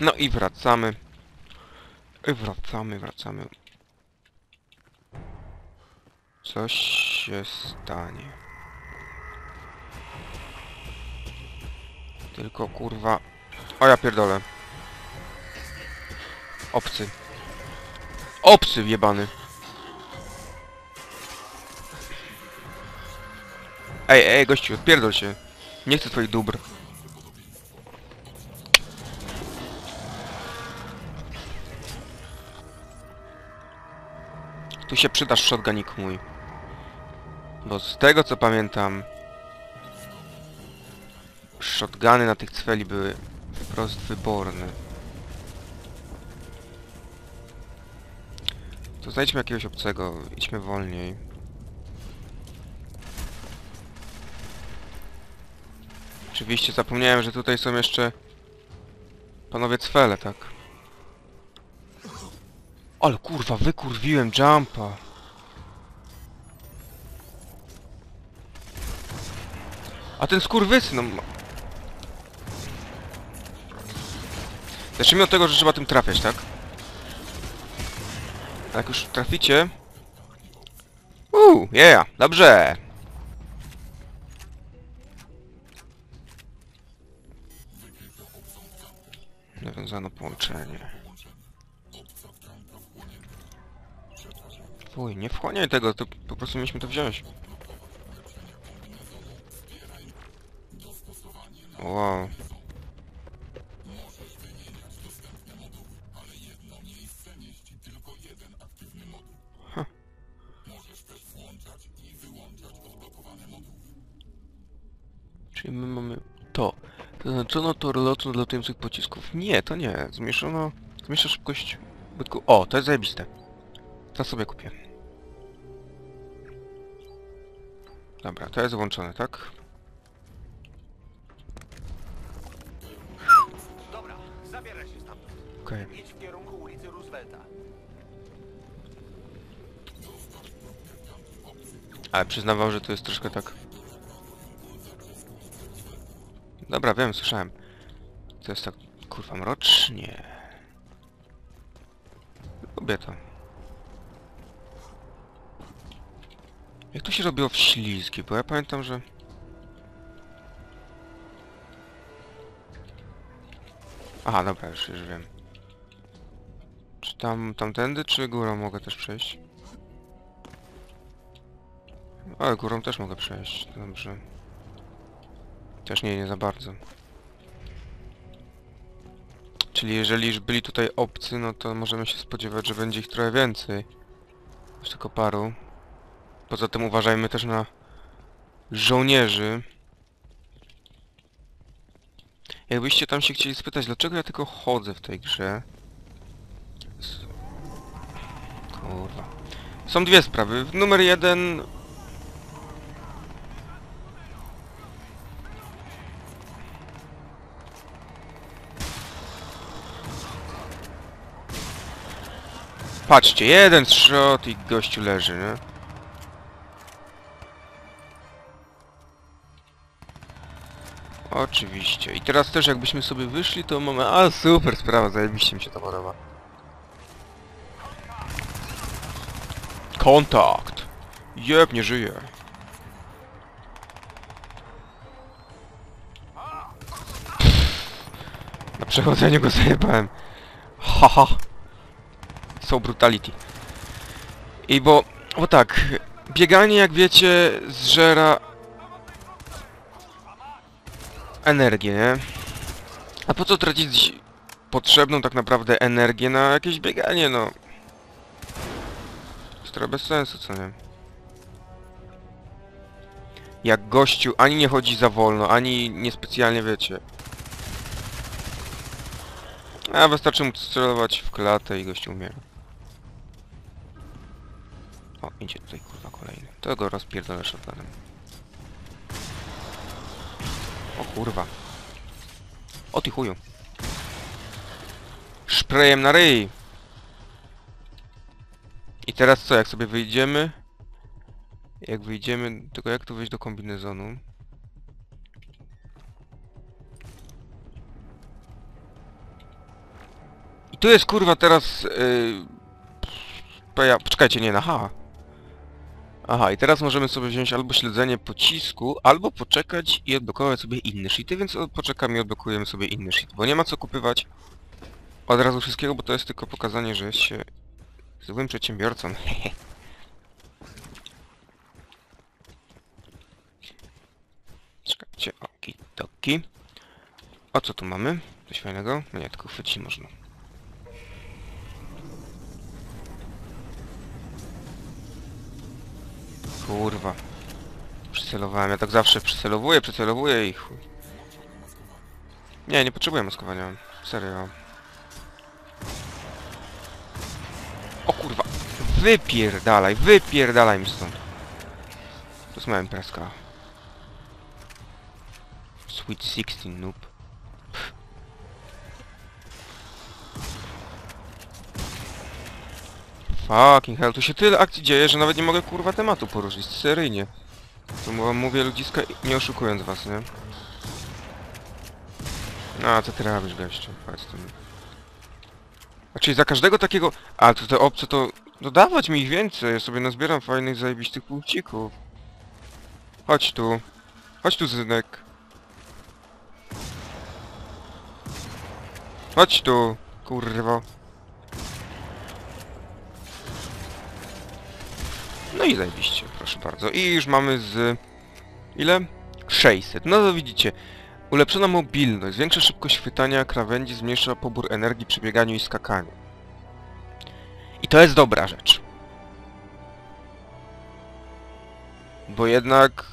No i wracamy. Wracamy, wracamy. Coś się stanie. Tylko kurwa... O ja pierdolę. Obcy. Obcy wjebany. Ej, ej, gościu, pierdol się. Nie chcę twoich dóbr. Się przydasz shotgunik mój. Bo z tego co pamiętam... Shotguny na tych cweli były wprost wyborne. To znajdźmy jakiegoś obcego, idźmy wolniej. Oczywiście zapomniałem, że tutaj są jeszcze panowie cwele, tak? Ale kurwa, wykurwiłem jumpa. A ten skurwysyn, no... ma- Zacznijmy od tego, że trzeba tym trafiać, tak? A jak już traficie... Uuu, yeah, dobrze! Nawiązano połączenie. Fuj, nie wchłaniaj tego, to po prostu mieliśmy to wziąć. Wow. Huh. Czyli my mamy to. Zaznaczono tor lotu nadlatujących pocisków. Nie, to nie. Zmniejszono... Zmniejsza szybkość... O, to jest zajebiste. To sobie kupię. Dobra, to jest włączone, tak? Dobra, zabieraj się stamtąd. Okej. Idź w kierunku ulicy Roosevelta. Ale przyznawał, że to jest troszkę tak... Dobra, wiem, słyszałem. To jest tak, kurwa, mrocznie. Lubię to. Jak to się robiło w ślizgi? Bo ja pamiętam, że... Aha, dobra, już, już wiem. Czy tam, tamtędy, czy górą mogę też przejść? Ale górą też mogę przejść, dobrze. Też nie, nie za bardzo. Czyli jeżeli już byli tutaj obcy, no to możemy się spodziewać, że będzie ich trochę więcej. Już tylko paru. Poza tym uważajmy też na żołnierzy. Jakbyście tam się chcieli spytać, dlaczego ja tylko chodzę w tej grze? Kurwa. Są dwie sprawy. Numer jeden... Patrzcie, jeden shot i gościu leży, nie? Oczywiście. I teraz też jakbyśmy sobie wyszli, to mamy... A, super sprawa, zajebiście mi się to podoba. Kontakt! Jeb, nie żyje. Na przechodzeniu go zajebałem. Haha. So brutality. I bo... Bo tak... Bieganie, jak wiecie, zżera... Energię, nie? A po co tracić potrzebną tak naprawdę energię na jakieś bieganie, no? Jest trochę bez sensu, co nie? Jak gościu ani nie chodzi za wolno, ani niespecjalnie wiecie. A wystarczy mu celować w klatę i gościu umiera. O, idzie tutaj kurwa kolejny. To go rozpierdolę shotgunem. O kurwa. O ty chuju. Szprejem na ryj. I teraz co, jak sobie wyjdziemy? Jak wyjdziemy, tylko jak tu wejść do kombinezonu? tu jest kurwa teraz... Yy... Ja, poczekajcie, nie, na H. Aha, i teraz możemy sobie wziąć albo śledzenie pocisku, albo poczekać i odblokować sobie inny shity, więc poczekamy i odblokujemy sobie inny shit, bo nie ma co kupywać od razu wszystkiego, bo to jest tylko pokazanie, że jest się złym przedsiębiorcą. Czekajcie, oki toki. O co tu mamy? Coś fajnego? Nie, tylko chwycić można. Kurwa. Przycelowałem, ja tak zawsze przycelowuję, przycelowuję i chuj. Nie, nie potrzebuję maskowania. Serio. O kurwa. Wypierdalaj, wypierdalaj mi stąd. To jest moja imprezka. Sweet 16 noob. Fucking hell, tu się tyle akcji dzieje, że nawet nie mogę kurwa tematu poruszyć, seryjnie. To mówię ludziska nie oszukując was, nie? A, co ty robisz, gościu? Chodź tu. Czyli za każdego takiego... A, to te obce to... No dawać mi ich więcej, ja sobie nazbieram fajnych, zajebistych punkcików. Chodź tu. Chodź tu, Zynek. Chodź tu, kurwo. No i zajebiście, proszę bardzo. I już mamy z... Ile? 600. No to widzicie. Ulepszona mobilność, zwiększa szybkość chwytania krawędzi, zmniejsza pobór energii przy bieganiu i skakaniu. I to jest dobra rzecz. Bo jednak,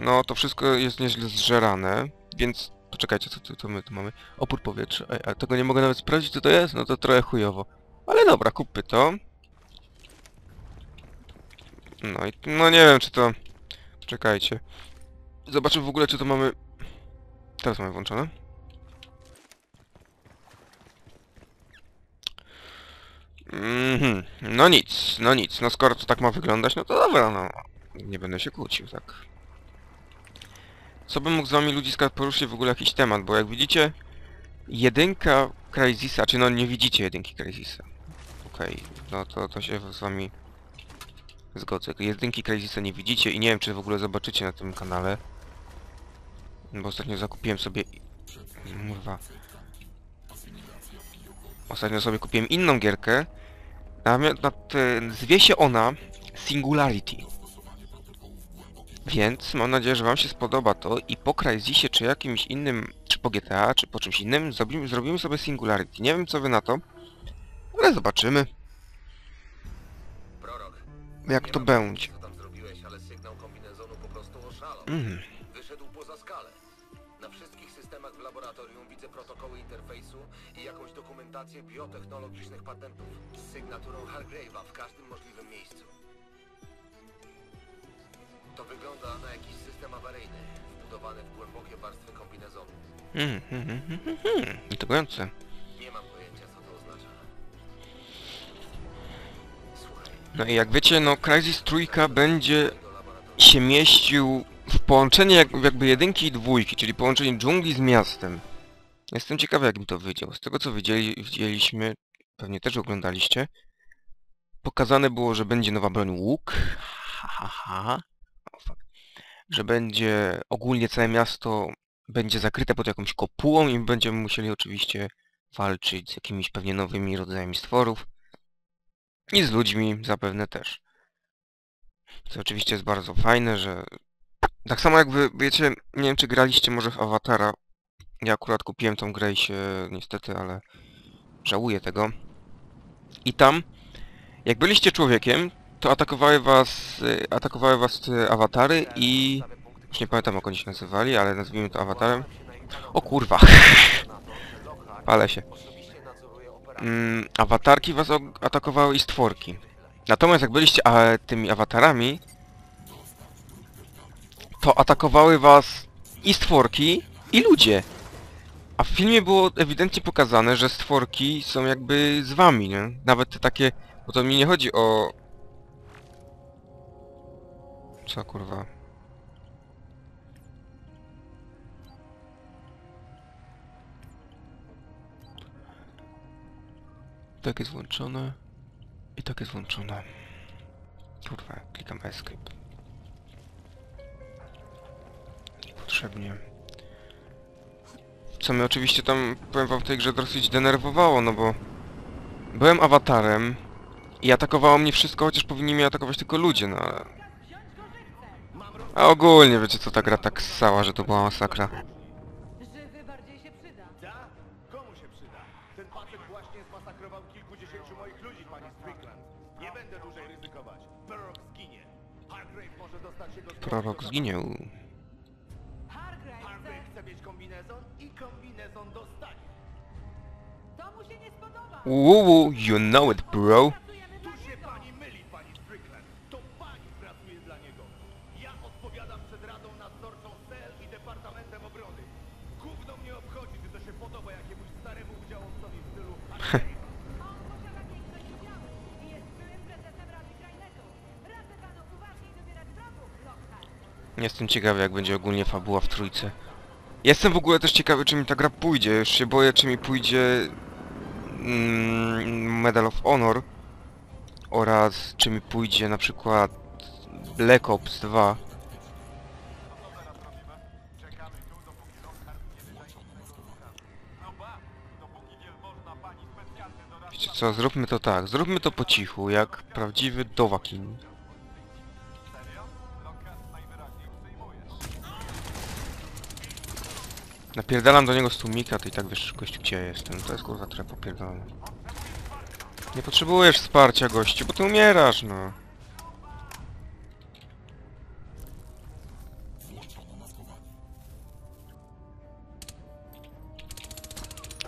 no to wszystko jest nieźle zżerane, więc... Poczekajcie, co tu, to my tu mamy? Opór powietrza. Ej, a tego nie mogę nawet sprawdzić, co to jest? No to trochę chujowo. Ale dobra, kupmy to. No i... No nie wiem, czy to... Czekajcie. Zobaczę w ogóle, czy to mamy... Teraz mamy włączone. Mhm. No nic, no nic. No skoro to tak ma wyglądać, no to dobra, no. Nie będę się kłócił, tak. Co bym mógł z wami ludziska poruszyć w ogóle jakiś temat, bo jak widzicie... Jedynka Crysisa, czy no nie widzicie jedynki Crysisa. Okej, no to, to się z wami zgodzę. Jedynki Crysisa nie widzicie i nie wiem, czy w ogóle zobaczycie na tym kanale. Bo ostatnio zakupiłem sobie... Kurwa. Ostatnio sobie kupiłem inną gierkę. Zwie się ona Singularity. Więc mam nadzieję, że wam się spodoba to i po Crysisie, czy jakimś innym, czy po GTA, czy po czymś innym zrobimy, zrobimy sobie Singularity. Nie wiem co wy na to, ale zobaczymy po prostu oszalał. Mhm. Wyszedł poza skalę. Na wszystkich systemach w laboratorium widzę protokoły interfejsu i jakąś dokumentację biotechnologicznych patentów z sygnaturą Hargrave'a w każdym możliwym miejscu. To wygląda na jakiś system awaryjny, wbudowany w głębokie warstwy kombinezonu. Mhm, mhm, mhm, mhm. Intrygujące. Nie mam No i jak wiecie, no Crysis trójka będzie się mieścił w połączenie jak, jakby jedynki i dwójki, czyli połączenie dżungli z miastem. Jestem ciekawy jak mi to wyjdzie, z tego co widzieli, widzieliśmy, pewnie też oglądaliście, pokazane było, że będzie nowa broń łuk, ha, ha, ha. Że będzie ogólnie całe miasto będzie zakryte pod jakąś kopułą i będziemy musieli oczywiście walczyć z jakimiś pewnie nowymi rodzajami stworów i z ludźmi zapewne też. Co oczywiście jest bardzo fajne, że... Tak samo jak wy wiecie, nie wiem czy graliście może w Awatara. Ja akurat kupiłem tą grę i się niestety, ale żałuję tego. I tam, jak byliście człowiekiem, to atakowały was, atakowały was te awatary i... Już nie pamiętam jak oni się nazywali, ale nazwijmy to awatarem. O kurwa, palę się. Mm, awatarki was atakowały i stworki. Natomiast jak byliście a, tymi awatarami, to atakowały was i stworki, i ludzie. A w filmie było ewidentnie pokazane, że stworki są jakby z wami, nie? Nawet te takie... Bo to mi nie chodzi o... Co kurwa? Tak jest włączone. I tak jest włączone. Kurwa, klikam escape. Niepotrzebnie. Co mnie oczywiście tam, powiem wam, w tej grze dosyć denerwowało, no bo... Byłem awatarem i atakowało mnie wszystko, chociaż powinni mnie atakować tylko ludzie, no ale... A ogólnie, wiecie co, ta gra tak ssała, że to była masakra. Prorok zginął. Hargrave chce... Mieć kombinezon i kombinezon dostanie. To mu się nie spodoba! Uuu, you know it, bro. Tu się pani myli, pani Strickland. To pani pracuje dla niego. Ja odpowiadam przed Radą Nadzorczą CEL i Departamentem Obrony. Gówno mnie obchodzi, czy to się podoba jakiemuś staremu udziałowcowi Jestem ciekawy, jak będzie ogólnie fabuła w trójce. Jestem w ogóle też ciekawy, czy mi ta gra pójdzie. Już się boję, czy mi pójdzie... Mm, Medal of Honor. Oraz czy mi pójdzie na przykład Black Ops 2. Wiecie co, zróbmy to tak. Zróbmy to po cichu, jak prawdziwy dowakin. Napierdalam do niego z tłumika, to i tak wiesz, gościu, gdzie ja jestem. To jest kurwa trochę popierdolone. Nie potrzebujesz wsparcia, gościu, bo ty umierasz, no.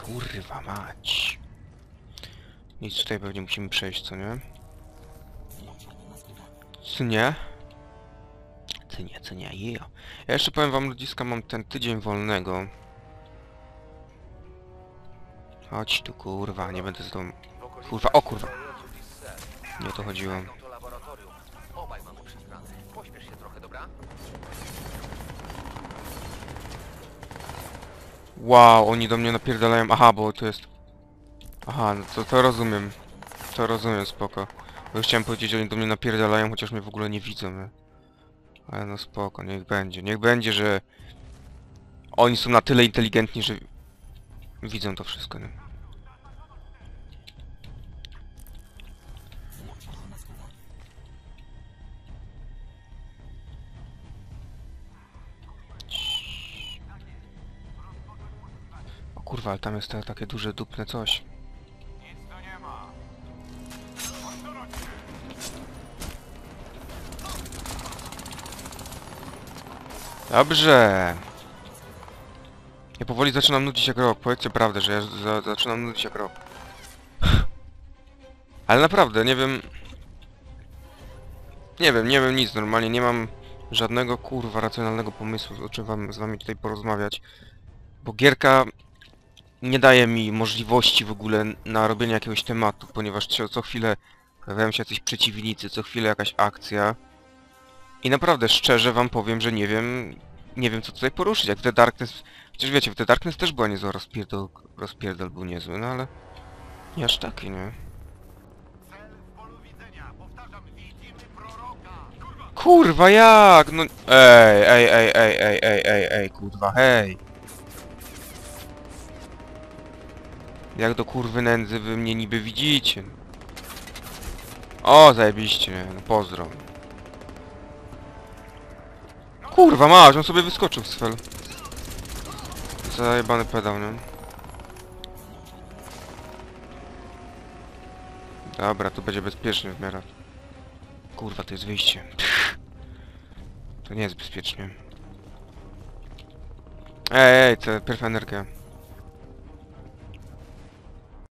Kurwa mać. Nic tutaj pewnie musimy przejść, co nie? Co nie? Co nie, yeah. Ja jeszcze powiem wam ludziska, mam ten tydzień wolnego. Chodź tu kurwa, nie będę z tą... Kurwa, o kurwa. Nie o to chodziło. Wow, oni do mnie napierdalają. Aha, bo to jest... Aha, no to, to rozumiem. To rozumiem, spoko. Bo chciałem powiedzieć, że oni do mnie napierdalają, chociaż mnie w ogóle nie widzą? Ale no spoko, niech będzie. Niech będzie, że... Oni są na tyle inteligentni, że... Widzą to wszystko, nie? O kurwa, ale tam jest te, takie duże, dupne coś. Dobrze. Ja powoli zaczynam nudzić jak rok. Powiedzcie prawdę, że ja za, zaczynam nudzić jak rok. Ale naprawdę, nie wiem... Nie wiem, nie wiem nic, normalnie nie mam żadnego kurwa racjonalnego pomysłu, o czym wam z wami tutaj porozmawiać. Bo gierka nie daje mi możliwości w ogóle na robienie jakiegoś tematu, ponieważ co, co chwilę pojawiają się jacyś przeciwnicy, co chwilę jakaś akcja. I naprawdę szczerze wam powiem, że nie wiem, nie wiem co tutaj poruszyć, jak w The Darkness... Przecież wiecie, w The Darkness też była niezła rozpierdol, rozpierdol był niezły, no ale... Nie aż taki, nie? Kurwa jak? No... Ej, ej, ej, ej, ej, ej, ej, ej, kurwa, hej! Jak do kurwy nędzy wy mnie niby widzicie? O, zajebiście, no pozdro. Kurwa masz, on sobie wyskoczył z fel. Zajebany pedał, nie? Dobra, tu będzie bezpiecznie w miarę. Kurwa, to jest wyjście. To nie jest bezpiecznie. Ej, ej, to pierw energię.